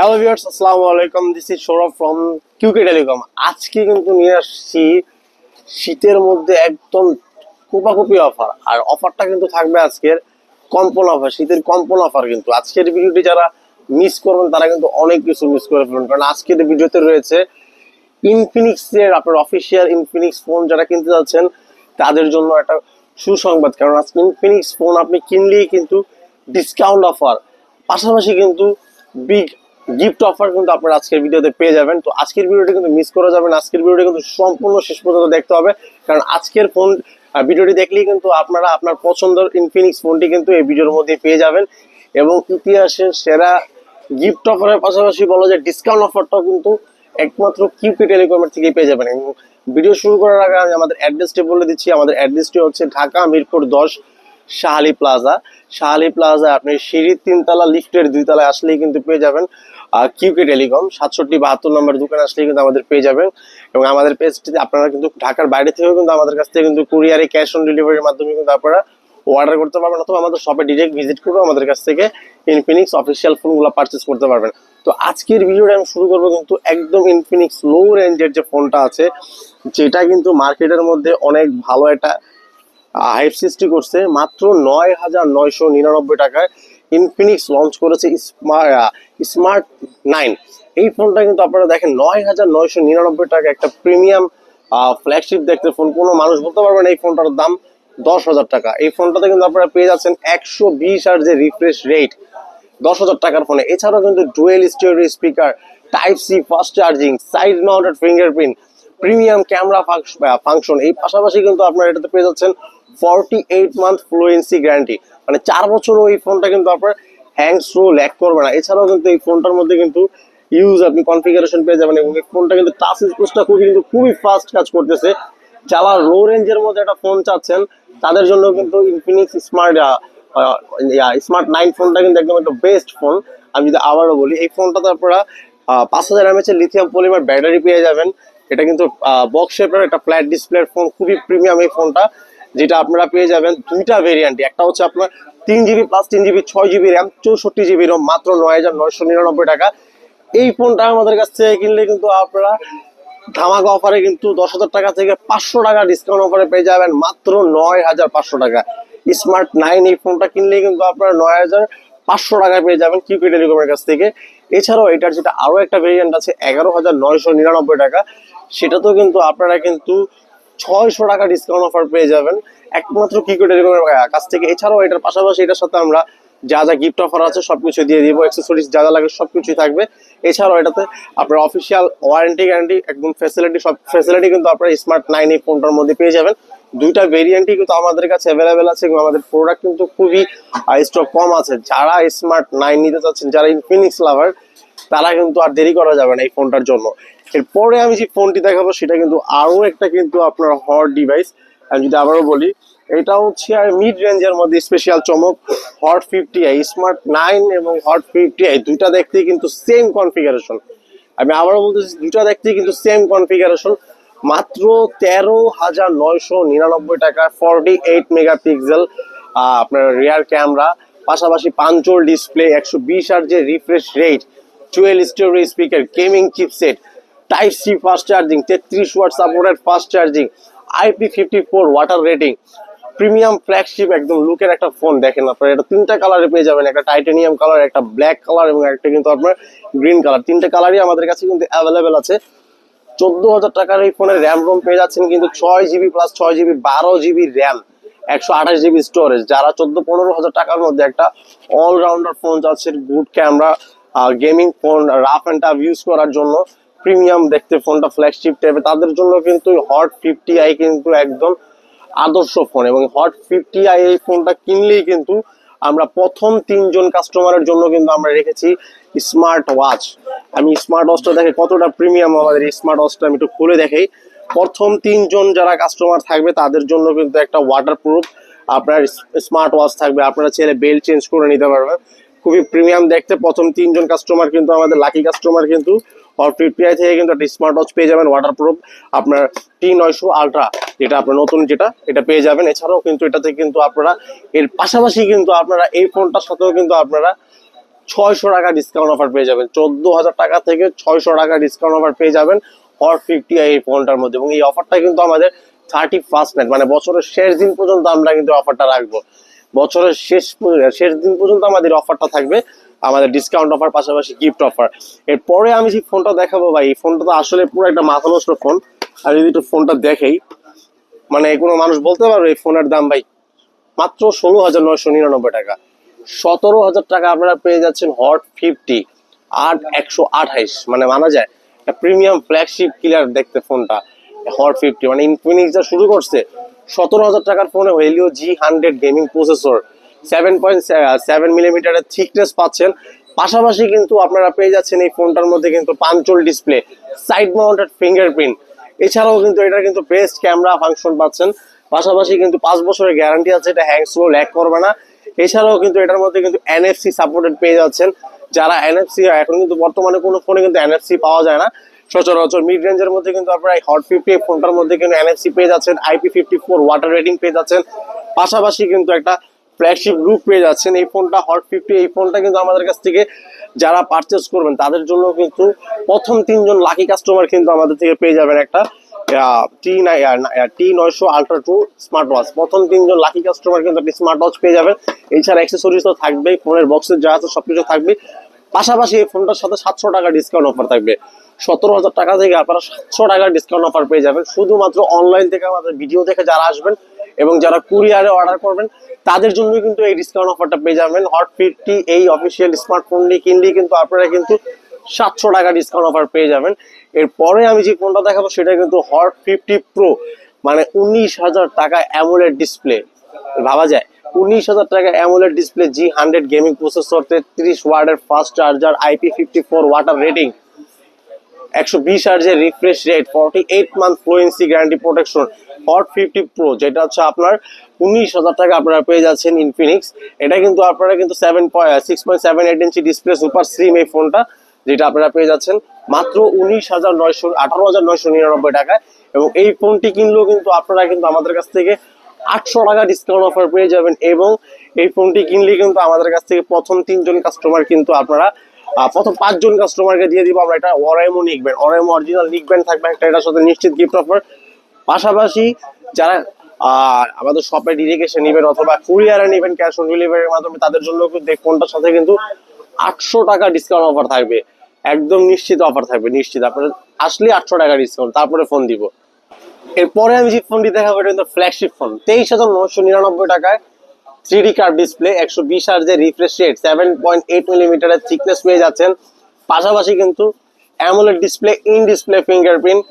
Hello viewers আসসালামু আলাইকুম। This is Sourav from QK telecom আজকে কিন্তু নিয়ে আসছি শীতের মধ্যে একদম কোপাকুপি অফার আর অফারটা কিন্তু থাকবে আজকের কম্পন অফার শীতের কম্পন অফার কিন্তু। আজকের ভিডিওটি যারা মিস করবেন, তারা কিন্তু অনেক কিছু মিস করে ফেলবেন। কারণ আজকের ভিডিওতে রয়েছে ইনফিনিক্সের আপনার অফিসিয়াল ইনফিনিক্স ফোন যারা কিনতে যাচ্ছেন, তাদের জন্য একটা সুসংবাদ। কারণ আজকে ইনফিনিক্স ফোন আপনি কিনলেই কিন্তু ডিসকাউন্ট অফার পাশাপাশি কিন্তু বিগ গিফট অফার কিন্তু আপনারা আজকের ভিডিওতে পেয়ে যাবেন। তো আজকের ভিডিওটি কিন্তু মিস করা যাবেন আজকের ভিডিওটি কিন্তু সম্পূর্ণ শেষ পর্যন্ত দেখতে হবে। কারণ আজকের ফোন ভিডিওটি দেখলেই কিন্তু আপনারা আপনার পছন্দের ইনফিনিক্স ফোনটি কিন্তু এই ভিডিওর মধ্যে পেয়ে যাবেন। এবং ইতিহাসের সেরা গিফট অফারের পাশাপাশি বলা যায় ডিসকাউন্ট অফারটাও কিন্তু একমাত্র কিউপি টেলিকমের থেকেই পেয়ে যাবেন। এবং ভিডিও শুরু করার আগে আমি আমাদের অ্যাড্রেসটি বলে দিচ্ছি। আমাদের অ্যাড্রেসটি হচ্ছে ঢাকা মিরপুর দশ শাহালি প্লাজা শাহালি প্লাজা আপনি সিঁড়ির তিনতলা লিফটের দুই তলায় আসলেই কিন্তু পেয়ে যাবেন। কিউকে টেলিকম সাতষট্টি বাহাত্তর নম্বর দোকানে আসলে কিন্তু আমাদের পেয়ে যাবেন। এবং আমাদের পেজটিতে আপনারা কিন্তু ঢাকার বাইরে থেকেও কিন্তু আমাদের কাছ থেকে কিন্তু কুরিয়ারে ক্যাশ অন ডেলিভারির মাধ্যমে কিন্তু আপনারা অর্ডার করতে পারবেন অথবা আমাদের শপে ডিরেক্ট ভিজিট করে আমাদের কাছ থেকে ইনফিনিক্স অফিসিয়াল ফোনগুলো পারচেস করতে পারবেন। তো আজকের ভিডিওটা আমি শুরু করব কিন্তু একদম ইনফিনিক্স লো রেঞ্জের যে ফোনটা আছে, যেটা কিন্তু মার্কেটের মধ্যে অনেক ভালো একটা হাইপ সৃষ্টি করছে। মাত্র নয় হাজার নয়শো নিরানব্বই টাকায় ইনফিনিক্স লঞ্চ করেছে স্মার্ট নাইন এই ফোনটা কিন্তু আপনারা দেখেন নয় হাজার নয়শো নিরানব্বই টাকা একটা প্রিমিয়াম ফ্ল্যাগশিপ দেখতে ফোন কোনো মানুষ বলতে পারবেন এই ফোনটার দাম দশ হাজার টাকা। এই ফোনটাতে কিন্তু আপনারা পেয়ে যাচ্ছেন একশো বিশ আর যে রিফ্রেশ রেট দশ হাজার টাকার ফোনে। এছাড়াও কিন্তু dual stereo speaker type C fast charging side mounted fingerprint premium camera function এই পাশাপাশি কিন্তু আপনারা এটাতে পেয়ে যাচ্ছেন forty eight month fluency guarantee মানে চার বছরও এই ফোনটা কিন্তু আপনার হ্যাং স্লো ল্যাক করবে না। এছাড়াও কিন্তু এই ফোনটার মধ্যে কিন্তু ইউজ আপনি কনফিগারেশন পেয়ে যাবেন এবং এই ফোনটা কিন্তু টাচ স্পেসটা খুবই কিন্তু খুবই ফাস্ট কাজ করতেছে। যারা লো রেঞ্জের মধ্যে একটা ফোন চাচ্ছেন, তাদের জন্য কিন্তু ইনফিনিক্স স্মার্ট স্মার্ট নাইন ফোনটা কিন্তু একদম একটা বেস্ট ফোন আমি যদি আবারও বলি, এই ফোনটাতে আপনারা পাঁচ হাজার এমএচ এর লিথিয়াম পলিমার ব্যাটারি পেয়ে যাবেন। এটা কিন্তু বক্স শেপের একটা ফ্ল্যাট ডিসপ্লের ফোন খুবই প্রিমিয়াম এই ফোনটা যেটা আপনারা পেয়ে যাবেন দুইটা ভেরিয়েন্টে একটা হচ্ছে আপনার তিন জিবি প্লাস তিন জিবি ছয় জিবি র্যাম চৌষট্টি জিবি রোম মাত্র নয় হাজার নয়শো নিরানব্বই টাকা। এই ফোনটা আমাদের কাছ থেকে কিনলে কিন্তু আপনারা ধামাকা অফারে কিন্তু দশ হাজার টাকা থেকে পাঁচশো টাকা ডিসকাউন্ট অফারে পেয়ে যাবেন মাত্র নয় হাজার পাঁচশো টাকা। স্মার্ট নাইন এই ফোনটা কিনলে কিন্তু আপনারা নয় হাজার পাঁচশো টাকায় পেয়ে যাবেন কিউপি টেলিকমের কাছ থেকে। এছাড়াও এটার যেটা আরও একটা ভেরিয়েন্ট আছে, এগারো হাজার নয়শো নিরানব্বই টাকা। সেটাতেও কিন্তু আপনারা কিন্তু ছয়শো টাকা ডিসকাউন্ট অফার পেয়ে যাবেন। একমাত্র কিউপি টেলিকমের কাছ থেকে। এছাড়াও এটার পাশাপাশি এটার সাথে আমরা যা যা গিফট অফার আছে সবকিছু দিয়ে দিব। অ্যাক্সেসরিজ যা যা লাগে সবকিছুই থাকবে। এছাড়াও এটাতে আপনার অফিসিয়াল ওয়ারেন্টি গ্যারান্টি একদম ফ্যাসিলিটি সব ফ্যাসিলিটি কিন্তু আপনার স্মার্ট নাইন এই ফোনটার মধ্যে পেয়ে যাবেন। দুইটা ভেরিয়েন্টই কিন্তু আমাদের কাছে অ্যাভেলেবেল আছে এবং আমাদের প্রোডাক্ট কিন্তু খুবই স্টক কম আছে। যারা স্মার্ট নাইন নিতে চাচ্ছেন, যারা ইনফিনিক্স লাভার তারা কিন্তু আর দেরি করা যাবে না এই ফোনটার জন্য। এরপরে আমি যে ফোনটি দেখাবো, সেটা কিন্তু আরও একটা কিন্তু আপনার হট ডিভাইস আমি যদি আবারও বলি, এটা হচ্ছে আর মিড রেঞ্জের মধ্যে স্পেশাল চমক hot fifty i smart nine এবং হট ফিফটি আই দুইটা দেখতেই কিন্তু সেম কনফিগারেশন আমি আবারও বলতেছি, দুইটা দেখতেই কিন্তু সেম কনফিগারেশন মাত্র তেরো হাজার নয়শো নিরানব্বই টাকা ফর্টি এইট মেগাপিক্সেল আপনার রিয়ার ক্যামেরা পাশাপাশি পাঞ্চল ডিসপ্লে একশো বিশ আর যে refresh rate dual stereo speaker gaming chipset type C fast charging তেত্রিশ watt supported fast charging IP fifty four water rating premium flagship একদম লুকের একটা ফোন দেখেন আপনারা। এটা তিনটা কালারে পেয়ে যাবেন, একটা টাইটানিয়াম কালার একটা ব্ল্যাক কালার এবং একটা কিন্তু আপনার গ্রিন কালার তিনটা কালারই আমাদের কাছে কিন্তু অ্যাভেলেবেল আছে। চোদ্দ হাজার টাকার এই ফোনের র্যাম রোম পেয়ে যাচ্ছেন কিন্তু ছয় জিবি প্লাস ছয় জিবি বারো জিবি র্যাম একশো আঠাশ জিবি স্টোরেজ যারা চোদ্দ পনেরো হাজার টাকার মধ্যে একটা অলরাউন্ডার ফোন চাচ্ছে good camera gaming phone rough and tough use করার জন্য। প্রিমিয়াম দেখতে ফোনটা ফ্ল্যাগশিপ টাইপের তাদের জন্য কিন্তু হট ফিফটি আই কিন্তু একদম আদর্শ ফোন এবং হট ফিফটি আই এই ফোনটা কিনলেই কিন্তু আমরা প্রথম তিনজন কাস্টমারের জন্য কিন্তু আমরা রেখেছি স্মার্ট ওয়াচ আমি স্মার্ট ওয়াচটা দেখে কতটা প্রিমিয়াম আমাদের স্মার্ট ওয়াচটা আমি একটু খুলে দেখাই। প্রথম তিনজন যারা কাস্টমার থাকবে, তাদের জন্য কিন্তু একটা ওয়াটার প্রুফ আপনার স্মার্ট ওয়াচ থাকবে। আপনারা ছেলে বেল্ট চেঞ্জ করে নিতে পারবেন। খুবই প্রিমিয়াম দেখতে। প্রথম তিনজন কাস্টমার কিন্তু আমাদের লাকি কাস্টমার কিন্তু হট ফিফটি আই থেকে কিন্তু একটা স্মার্ট ওয়াচ পেয়ে যাবেন ওয়াটার প্রুফ আপনার টি নয়শো আলট্রা যেটা আপনার নতুন যেটা, এটা পেয়ে যাবেন। এছাড়াও কিন্তু এটাতে কিন্তু আপনারা, এর পাশাপাশি কিন্তু আপনারা এই ফোনটার সাথেও কিন্তু আপনারা ছয়শো টাকা ডিসকাউন্ট অফার পেয়ে যাবেন। চোদ্দ হাজার টাকা থেকে ছয়শো টাকা ডিসকাউন্ট অফার পেয়ে যাবেন হর ফিফটি এই ফোনটার মধ্যে। এবং এই অফারটা কিন্তু আমাদের থার্টি ফার্স্ট নাইট মানে বছরের শেষ দিন পর্যন্ত আমরা কিন্তু অফারটা রাখব। বছরের শেষ শেষ দিন পর্যন্ত আমাদের অফারটা থাকবে আমাদের ডিসকাউন্ট অফার পাশাপাশি গিফট অফার এরপরে আমি যে ফোনটা দেখাবো ভাই, এই ফোনটা তো আসলে পুরো একটা মাথা নষ্ট ফোন। আর যদি একটু ফোনটা দেখেই মানে কোনো মানুষ বলতে পারবে এই ফোনের দাম ভাই, মাত্র ষোলো হাজার নয়শো নিরানব্বই টাকা। সতেরো হাজার টাকা আপনারা পেয়ে যাচ্ছেন হট ফিফটি আট একশো আঠাইশ। মানে মানা যায় প্রিমিয়াম ফ্ল্যাগশিপ কিলার দেখতে ফোনটা হট ফিফটি মানে ইনফিনিক্স যা শুরু করছে সতেরো হাজার টাকার ফোনে Helio G hundred gaming processor seven point seven মিলিমিটারের থিকনেস পাচ্ছেন। পাশাপাশি কিন্তু আপনারা পেয়ে যাচ্ছেন এই ফোনটার মধ্যে কিন্তু punch hole display side mounted fingerprint এছাড়াও কিন্তু এটা কিন্তু বেস্ট ক্যামেরা ফাংশন পাচ্ছেন। পাশাপাশি কিন্তু পাঁচ বছরের গ্যারান্টি আছে, এটা হ্যাং স্লো ল্যাক করবে না। এছাড়াও কিন্তু এটার মধ্যে কিন্তু এনএফসি সাপোর্টেড পেয়ে যাচ্ছেন। যারা এনএফসি এখন কিন্তু বর্তমানে কোনো ফোনে কিন্তু এনএফসি পাওয়া যায় না। সচরাচর মিড রেঞ্জের মধ্যে কিন্তু আপনারা এই হট ফিফটি ফোনটার মধ্যে কিন্তু এনএফসি পেয়ে যাচ্ছেন। IP fifty four water rating পেয়ে যাচ্ছেন। পাশাপাশি কিন্তু একটা ফ্ল্যাগশিপ গ্রুপ পেয়ে যাচ্ছেন। এই ফোনটা হট ফিফটি এই ফোনটা কিন্তু আমাদের কাছ থেকে যারা পারচেস করবেন, তাদের জন্য কিন্তু প্রথম তিনজন লাকি কাস্টমার কিন্তু আমাদের থেকে পেয়ে যাবেন একটা টি টি নয়শো আলট্রা টু স্মার্ট ওয়াচ প্রথম তিনজন লাকি কাস্টমার কিন্তু আপনি স্মার্ট ওয়াচ পেয়ে যাবেন। এছাড়া অ্যাক্সেসরিজ তো থাকবেই, ফোনের বক্সের যা আছে সব কিছু থাকবে। পাশাপাশি এই ফোনটার সাথে সাতশো টাকা ডিসকাউন্ট অফার থাকবে। সতেরো হাজার টাকা থেকে আপনারা সাতশো টাকার ডিসকাউন্ট অফার পেয়ে যাবেন। শুধুমাত্র অনলাইন থেকে আমাদের ভিডিও দেখে যারা আসবেন এবং যারা কুরিয়ারে অর্ডার করবেন, তাদের জন্য কিন্তু এই ডিসকাউন্ট অফারটা পেয়ে যাবেন। হট ফিফটি এই অফিসিয়াল স্মার্টফোনটি কিনলেই কিন্তু আপনারা কিন্তু সাতশো টাকা ডিসকাউন্ট অফার পেয়ে যাবেন। এরপরে আমি যে ফোনটা দেখাবো, সেটা কিন্তু হট ফিফটি প্রো মানে উনিশ হাজার টাকা অ্যামোলেড ডিসপ্লে ভাবা যায়, উনিশ হাজার টাকা AMOLED display G hundred gaming processor তেত্রিশ ওয়ার্ডের fast charger IP fifty four water rating একশো বিশ আর্জের refresh rate forty eight month fluency guarantee protection hot fifty pro যেটা হচ্ছে আপনার উনিশ হাজার টাকা আপনারা পেয়ে যাচ্ছেন ইনফিনিক্স এটা কিন্তু আপনারা কিন্তু seven six point seven eight inch display super slim এই ফোনটা যেটা আপনারা পেয়ে যাচ্ছেন। মাত্র উনিশ হাজার নয়শো, আঠারো হাজার নয়শো নিরানব্বই টাকায়। এবং এই ফোনটি কিনলেও কিন্তু আপনারা কিন্তু আমাদের কাছ থেকে আটশো টাকা ডিসকাউন্ট অফার পেয়ে যাবেন। এবং এই ফোনটি কিনলে কিন্তু আমাদের কাছ থেকে প্রথম তিনজন কাস্টমার কিন্তু আপনারা প্রথম পাঁচজন কাস্টমারকে দিয়ে দিব আমরা এটা অরাইমো নিকবেন অরাইমো অরিজিনাল নিকবেন থাকবে একটা এটার সাথে নিশ্চিত গিফট অফার পাশাপাশি যারা আহ, আমাদের শপে ডিরেক্ট এসে নেবেন অথবা কুরিয়ারে নেবেন ক্যাশ অন ডেলিভারির মাধ্যমে তাদের জন্য ফোনটার সাথে কিন্তু আটশো টাকা ডিসকাউন্ট অফার থাকবে। একদম নিশ্চিত অফার থাকবে নিশ্চিত। আপনার আসলে আটশো টাকা ডিসকাউন্ট তারপরে ফোন দিব। এরপরে আমি যে ফোনটি দেখাবো এটা কিন্তু ফ্ল্যাগশিপ ফোন তেইশ হাজার নশো নিরানব্বই টাকায় থ্রি কার্ড ডিসপ্লে, একশো বিশ আর্জের refresh rate seven point eight মিলিমিটারের থিকনেস পেয়ে যাচ্ছেন। পাশাপাশি কিন্তু AMOLED display in display fingerprint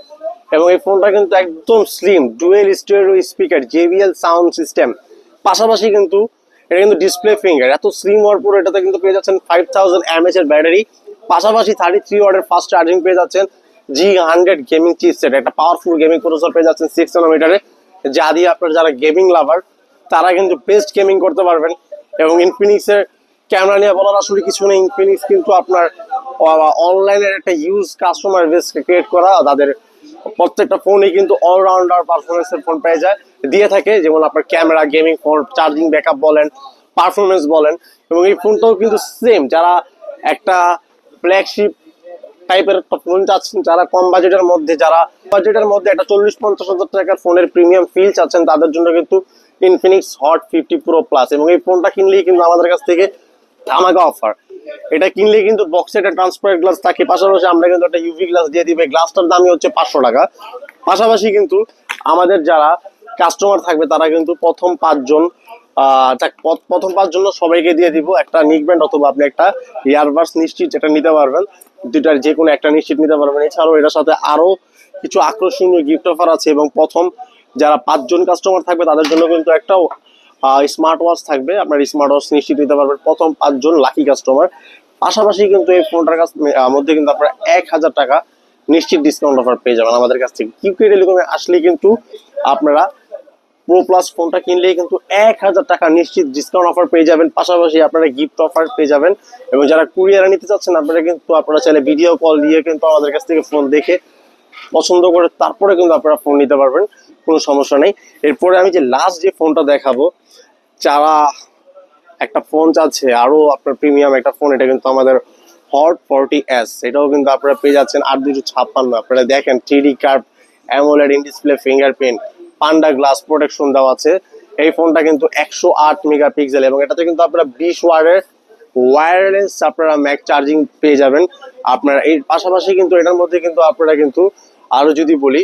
এবং এই ফোনটা কিন্তু একদম slim dual stereo speaker JBL sound system পাশাপাশি কিন্তু এটা কিন্তু ডিসপ্লে ফিঙ্গার এত স্লিম হওয়ার পর এটাতে কিন্তু পেয়ে যাচ্ছেন ফাইভ থাউজেন্ড এমএচ এর ব্যাটারি পাশাপাশি থার্টি থ্রি ওয়ার্ডের ফাস্ট চার্জিং পেয়ে যাচ্ছেন জি হান্ড্রেড গেমিং চিপসেট একটা পাওয়ারফুল গেমিং প্রসেসর পেয়ে যাচ্ছেন সিক্স নানোমিটারে যা দিয়ে আপনার যারা গেমিং লাভার তারা কিন্তু বেস্ট গেমিং করতে পারবেন। এবং ইনফিনিক্সের ক্যামেরা নিয়ে বলার আসলে কিছু নেই। ইনফিনিক্স কিন্তু আপনার অনলাইনের একটা ইউজ কাস্টমার বেস ক্রিয়েট করা। তাদের প্রত্যেকটা ফোনে কিন্তু অলরাউন্ডার পারফরমেন্সের ফোন পেয়ে যায়। দিয়ে থাকে, যেমন আপনার camera gaming phone charging backup বলেন পারফরমেন্স বলেন। এবং এই ফোনটাও কিন্তু সেম যারা একটা ফ্ল্যাগশিপ টাইপের একটা ফোন চাচ্ছেন, যারা কম বাজেটের মধ্যে, যারা বাজেটের মধ্যে একটা চল্লিশ, পঞ্চাশ হাজার টাকার ফোনের প্রিমিয়াম ফিল চাচ্ছেন, তাদের জন্য কিন্তু Infinix hot fifty pro plus এবং এই ফোনটা কিনলেই কিন্তু আমাদের কাছ থেকে ধামাকা অফার এটা কিনলে কিন্তু বক্সে একটা ট্রান্সপারেন্ট গ্লাস থাকে, পাশাপাশি আমরা কিন্তু একটা ইউভি গ্লাস দিয়ে দিবে। গ্লাসটার দামই হচ্ছে পাঁচশো টাকা। পাশাপাশি কিন্তু আমাদের যারা কাস্টমার থাকবে, তারা কিন্তু প্রথম পাঁচজন প্রথম পাঁচজন সবাইকে দিয়ে দিব একটা নিক ব্যান্ড অথবা আপনি একটা ইয়ারবাডস নিশ্চিত যেটা নিতে পারবেন। দুটার যে কোনো একটা নিশ্চিত নিতে পারবেন। এছাড়াও এটার সাথে আরও কিছু আকর্ষণীয় গিফট অফার আছে এবং প্রথম যারা পাঁচজন কাস্টমার থাকবে, তাদের জন্য কিন্তু একটা স্মার্ট ওয়াচ থাকবে। আপনার স্মার্ট ওয়াচ নিশ্চিত নিতে পারবেন প্রথম পাঁচজন লাকি কাস্টমার পাশাপাশি কিন্তু এই ফোনটার কাছ মধ্যে কিন্তু আপনারা এক হাজার টাকা নিশ্চিত ডিসকাউন্ট অফার পেয়ে যাবেন আমাদের কাছ থেকে। কিউকে টেলিকমে আসলে কিন্তু আপনারা প্রো প্লাস ফোনটা কিনলেই কিন্তু এক হাজার টাকা নিশ্চিত ডিসকাউন্ট অফার পেয়ে যাবেন। পাশাপাশি আপনারা গিফট অফার পেয়ে যাবেন। এবং যারা কুরিয়ারে নিতে চাচ্ছেন, আপনারা কিন্তু আপনারা চাইলে ভিডিও কল দিয়ে কিন্তু আমাদের কাছ থেকে ফোন দেখে পছন্দ করে তারপরে কিন্তু আপনারা ফোন নিতে পারবেন। কোনো সমস্যা নেই। এরপরে আমি যে লাস্ট যে ফোনটা দেখাবো, যারা একটা ফোন চাচ্ছে, আরও আপনার প্রিমিয়াম একটা ফোন এটা কিন্তু আমাদের হট ফর্টি এস এটাও কিন্তু আপনারা পেয়ে যাচ্ছেন আট দুশো ছাপ্পান্ন। আপনারা দেখেন three curve AMOLED in display fingerprint Panda glass protection দেওয়া আছে। এই ফোনটা কিন্তু একশো আট মেগাপিক্সেল এবং এটাতে কিন্তু আপনারা বিশ ওয়ার্ডের ওয়্যারলেস আপনারা ম্যাক চার্জিং পেয়ে যাবেন। আপনারা এর পাশাপাশি কিন্তু এটার মধ্যে কিন্তু আপনারা কিন্তু আরও যদি বলি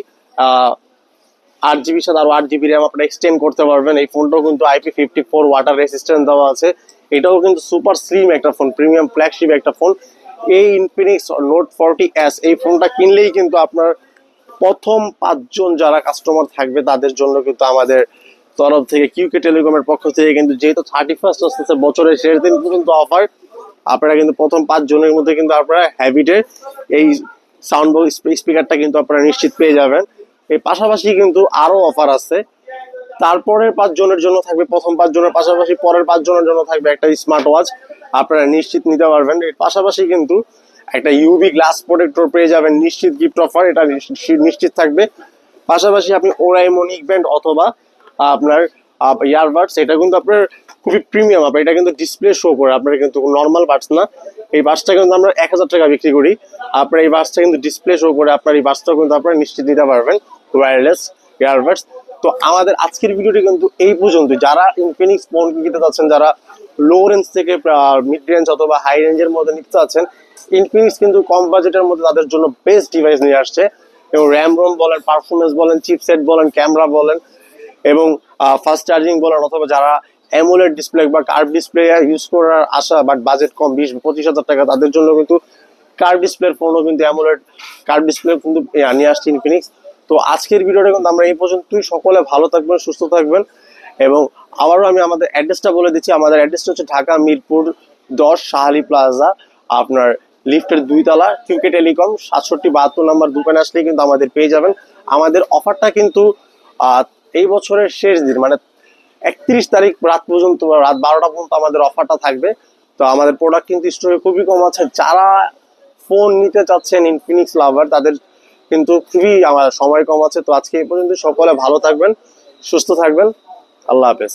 আট জিবির সাথে আরও আট জিবি র্যাম আপনারা এক্সটেন্ড করতে পারবেন। এই ফোনটাও কিন্তু IP fifty four water resistant দেওয়া আছে। এটাও কিন্তু সুপার স্লিম একটা ফোন প্রিমিয়াম ফ্ল্যাগশিপ একটা ফোন এই ইনফিনিক্স নোট ফর্টি এস এই ফোনটা কিনলেই কিন্তু আপনার প্রথম পাঁচজন যারা কাস্টমার থাকবে, তাদের জন্য কিন্তু আমাদের তরফ থেকে কিউকে টেলিকমের পক্ষ থেকে কিন্তু যেহেতু থার্টি ফার্স্ট আসতেছে বছরের শেষ দিন পর্যন্ত অফার আপনারা কিন্তু প্রথম পাঁচ জনের মধ্যে কিন্তু আপনারা হ্যাবিটের এই সাউন্ড স্পিকারটা কিন্তু আপনারা নিশ্চিত পেয়ে যাবেন। এই পাশাপাশি কিন্তু আরও অফার আছে। তারপরের পাঁচ জনের জন্য থাকবে, প্রথম পাঁচ জনের পাশাপাশি পরের পাঁচ জনের জন্য থাকবে একটা স্মার্ট ওয়াচ আপনারা নিশ্চিত নিতে পারবেন। এর পাশাপাশি কিন্তু একটা ইউভি গ্লাস প্রোটেক্টর পেয়ে যাবেন, নিশ্চিত গিফট অফার এটা নিশ্চিত- থাকবে। পাশাপাশি আপনি ওরাইমনিক ব্যান্ড অথবা আপনার ইয়ারবাডস এটা কিন্তু আপনার খুবই প্রিমিয়াম আপনার এটা কিন্তু ডিসপ্লে শো করে আপনার কিন্তু নর্মাল বাডস না। এই বাসটা কিন্তু আমরা এক হাজার টাকা বিক্রি করি। আপনার এই বাসটা কিন্তু ডিসপ্লে শো করে আপনার এই বাসটাও কিন্তু আপনারা নিশ্চিত নিতে পারবেন। ওয়্যারলেস ইয়ারবাডস তো আমাদের আজকের ভিডিওটি কিন্তু এই পর্যন্ত যারা ইনফিনিক্স ফোন কিনতে চাচ্ছেন, যারা লো রেঞ্জ থেকে মিড রেঞ্জ অথবা হাই রেঞ্জের মধ্যে নিতে চাচ্ছেন ইনফিনিক্স কিন্তু কম বাজেটের মধ্যে তাদের জন্য বেস্ট ডিভাইস নিয়ে আসছে। এবং র্যাম রোম বলেন পারফরমেন্স বলেন চিপসেট বলেন ক্যামেরা বলেন, এবং ফাস্ট চার্জিং বলেন, অথবা যারা অ্যামোলেড ডিসপ্লে বা কার্ভ ডিসপ্লে ইউজ করার আশা বাট বাজেট কম, বিশ, পঁচিশ হাজার টাকা, তাদের জন্য কিন্তু কার্ভ ডিসপ্লের ফোনও কিন্তু অ্যামোলেড কার্ভ ডিসপ্লে কিন্তু নিয়ে আসছে ইনফিনিক্স তো আজকের ভিডিওটা কিন্তু আমরা এই পর্যন্তই। সকলে ভালো থাকবেন, সুস্থ থাকবেন এবং আবারও আমি আমাদের অ্যাড্রেসটা বলে দিচ্ছি। আমাদের অ্যাড্রেসটা হচ্ছে ঢাকা মিরপুর দশ শাহালি প্লাজা। আপনার লিফটের দুই তলা কিউকে টেলিকম সাতষট্টি বাহাত্তর নাম্বার দোকানে আসলে কিন্তু আমাদের পেয়ে যাবেন। আমাদের অফারটা কিন্তু এই বছরের শেষ দিন মানে একত্রিশ তারিখ রাত পর্যন্ত রাত বারোটা পর্যন্ত আমাদের অফারটা থাকবে। তো আমাদের প্রোডাক্ট কিন্তু স্টোরে খুবই কম আছে। যারা ফোন নিতে চাচ্ছেন ইনফিনিক্স লাভার তাদের কিন্তু খুবই আমার সময় কম আছে, তো আজকে এই পর্যন্ত সকলে ভালো থাকবেন, সুস্থ থাকবেন। আল্লাহ হাফেজ।